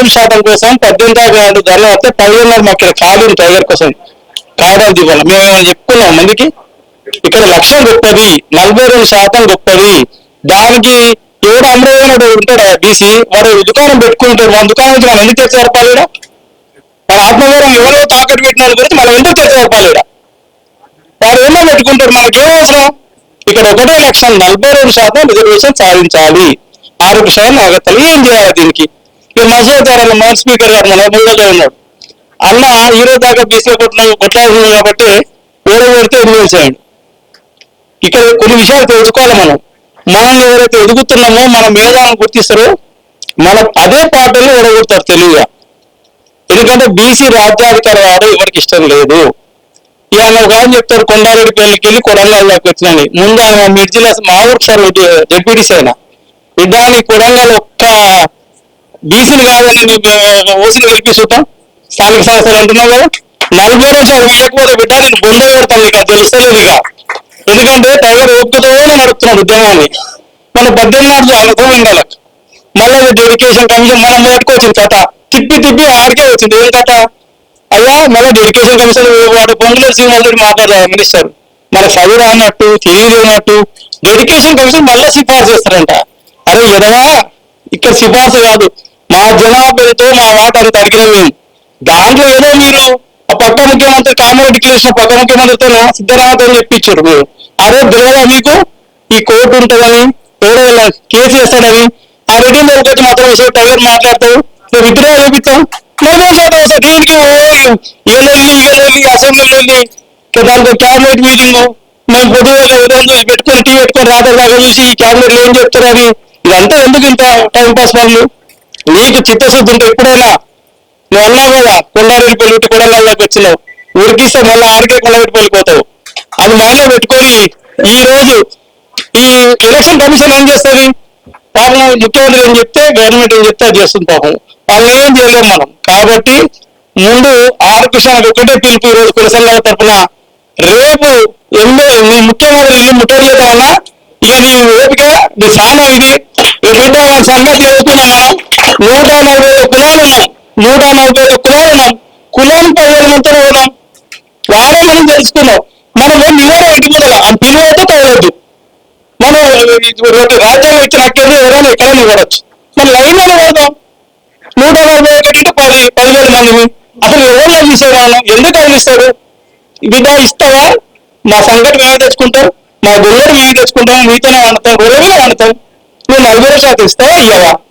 రెండు శాతం కోసం పద్దెనిమిది దాకా ధరలు వస్తే పదిహేనున్నర మాకు ఇక్కడ ఖాళీ ఉంది టైగర్ కోసం. కావడం దివ్వాలి మేము చెప్పుకున్నాం మందికి? ఇక్కడ లక్ష్యం గొప్పది నలభై రెండు శాతం గొప్పది. దానికి ఎవడు అమరవాడు ఉంటాడు? బీసీ. వాడు దుకాణం పెట్టుకుంటాడు. మన దుకాణం నుంచి మనం ఎందుకు తెచ్చి జరపాలి ఈడ? మన ఆత్మగౌరవం ఎవరో తాకట్టు పెట్టిన గురించి మనం ఎందుకు తెచ్చి జరపాలి వాడు ఏమో పెట్టుకుంటాడు. మనకి అవసరం? ఇక్కడ ఒకటే లక్ష్యం నలభై రెండు శాతం రిజర్వేషన్ సాధించాలి. ఆరోగ్య శాతం అగత్యాలు ఏం చేయాలి దీనికి? ఇక మసూద్ గారు మన స్పీకర్ గారు మన ముందుగా ఉన్నాడు అన్న ఈ రోజు దాకా బీసీ కొట్టిన కొట్లాడుతుంది కాబట్టి వేరే పెడితే అయ్యాడు ఇక్కడ కొన్ని విషయాలు తెలుసుకోవాలి మనం. మనం ఎవరైతే ఎదుగుతున్నామో మన మేధాలను గుర్తిస్తారో మన అదే పార్టీని ఎడగొడతారు తెలివిగా ఎందుకంటే బీసీ రాజ్యాధికార వాడు ఎవరికి ఇష్టం లేదు. ఇక ఆయన ఒక ఆయన చెప్తారు కొండారెడ్డి పెళ్ళికి వెళ్ళి కొడంగల్లోకి వచ్చినాయి ముందు ఆయన మిర్జిల మా ఊరికి సార్ డెప్యూటీస్ అయినా ఇదాని కొడంగల్ ఒక్క బీసీని కాదని ఓసీలు గెలిపి చూద్దాం స్థానిక సంస్థలు అంటున్నావు కదా. నలభై నిమిషాలు వేయకపోతే బిడ్డ నేను బొంద పెడతాను ఇక తెలుస్తలేదు ఇక ఎందుకంటే టైగర్ ఓపికతోనే నడుపుతున్నాడు ఉద్యమాన్ని. మన పద్దెనిమిది నాడు ఉండాలి మళ్ళీ డెడికేషన్ కమిషన్ మనం పట్టుకొచ్చింది కథ. తిప్పి తిప్పి ఆడికే వచ్చింది. ఏం కథ? అయ్యా మళ్ళీ డెడికేషన్ కమిషన్ వాడు పొంగుల శ్రీనివాసుడు మాట్లాడారు మినిస్టర్? మన చదువు అన్నట్టు తెలియదు అన్నట్టు డెడికేషన్ కమిషన్ మళ్ళీ సిఫార్సు చేస్తారంట. అరే ఎదవా? ఇక్కడ సిఫార్సు కాదు. మా జనాభాతో మా వాట అంత అడిగిన మేము దాంట్లో ఏదో మీరు ఆ పక్క ముఖ్యమంత్రి కామారెడ్డికి చేసిన పక్క ముఖ్యమంత్రితో సిద్ధరామతో చెప్పించారు మీరు. అరే తెలియదా మీకు? ఈ కోర్టు ఉంటుందని ఎవరో కేసు వేస్తాడని ఆ రెడ్డి మీదకి వచ్చి మాత్రం విషయం టైగర్ మాట్లాడతావు నువ్వు విత్డ్రా చూపిస్తావు? నలభై శాతం వస్తాయి దీనికి ఓ ఇగలొల్లి ఇగలొల్లి అసెంబ్లీలో వెళ్ళి దాంట్లో క్యాబినెట్ మీటింగ్ మేము పొద్దుగా ఉదయం చూసి పెట్టుకొని టీ పెట్టుకొని రాత్రి దాకా చూసి ఈ క్యాబినెట్లో ఏం చెప్తారని. ఇదంతా ఎందుకు ఇంత టైం పాస్ పనులు నీకు చిత్తశుద్ధి ఉంటే ఎప్పుడైనా నువ్వు అన్నావు కదా కొండారెడ్డి పెళ్ళి పెట్టి వచ్చినావు. ఉరికిస్తే మళ్ళీ ఆడికే కొండారెడ్డి పెళ్ళికి పోతావు. అది మైండ్లో పెట్టుకొని ఈ రోజు ఈ ఎలక్షన్ కమిషన్ ఏం చేస్తుంది? పాపం ముఖ్యమంత్రి ఏం చెప్తే గవర్నమెంట్ ఏం చెప్తే అది చేస్తుంది పాపం. వాళ్ళని ఏం చేయలేము మనం. కాబట్టి ముందు ఆరు కృష్ణానికి ఒకటే పిలుపు ఈరోజు రోజు తరఫున రేపు ఎన్నో నీ ముఖ్యమంత్రి ఇల్లు ముట్టడి చేద్దామన్నా ఇక నీ ఓపిక నీ సానం ఇది. రేపు బిడ్డ సంగతి చెప్పుకున్నాం మనం నూట నలభై ఐదు కులాలు నూట నలభై ఐదు కులాలు ఉన్నాం. కులం పదివేల పోదాం ఉన్నాం. వాడే మనం తెలుసుకున్నాం మనం నివారణ ఎటుకుదా అని పిలువ అయితే తగలొద్దు మనం రేపు రాజ్యాంగం ఇచ్చిన హక్కు ఎవరైనా ఎక్కడైనా ఇవ్వవచ్చు. మరి లైన్లో పడదాం నూట నలభై ఒకటి పది పదివేల మందిని అసలు ఎవరు తీసేవాళ్ళం ఎందుకు అందిస్తారు విధా ఇస్తావా? మా సంగతి మేమే తెచ్చుకుంటాం మా గురువుడు మేమే తెచ్చుకుంటాం. మీతోనే వండుతాం. రోజునే వండుతాం. నువ్వు నలభై శాతం ఇస్తావా? ఇయ్యవా?